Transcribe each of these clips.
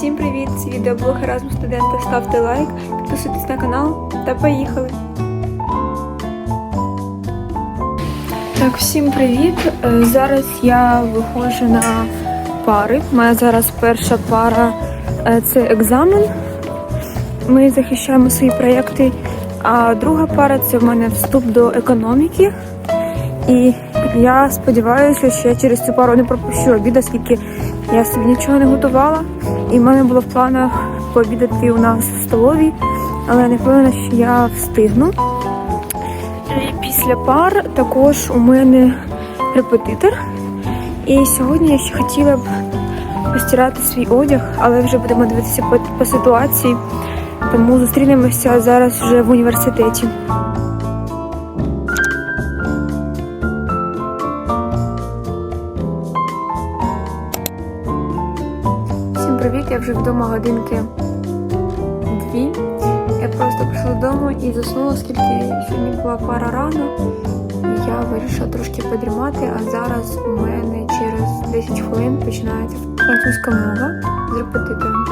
Всім привіт! Це відеоблог Erasmus студента. Ставте лайк, підписуйтесь на канал та поїхали! Так, всім привіт! Е, Зараз я виходжу на пари. Моя зараз перша пара е, це екзамен. Ми захищаємо свої проєкти. А друга пара це в мене вступ до економіки. І я сподіваюся, що я через цю пару не пропущу обід, оскільки я собі нічого не готувала. І в мене було в планах пообідати у нас в столовій, але не впевнена, що я встигну. І після пар також у мене репетитор. І сьогодні я ще хотіла б постирати свій одяг, але вже будемо дивитися по, по ситуації. Тому зустрінемося зараз вже в університеті. Привіт! Я вже вдома годинки дві. Я просто прийшла додому і заснула, оскільки сьогодні була пара рано. Я вирішила трошки подрімати, а зараз у мене через 10 хвилин починається французька мова з репетитором.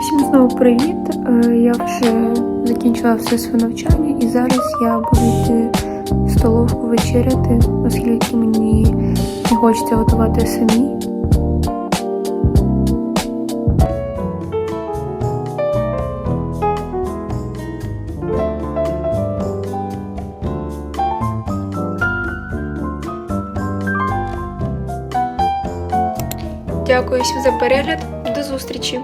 Всім знову привіт! Е, Я вже закінчила все своє навчання і зараз я буду йти в столовку вечеряти, оскільки мені не хочеться готувати самі. Дякую всім за перегляд. До зустрічі!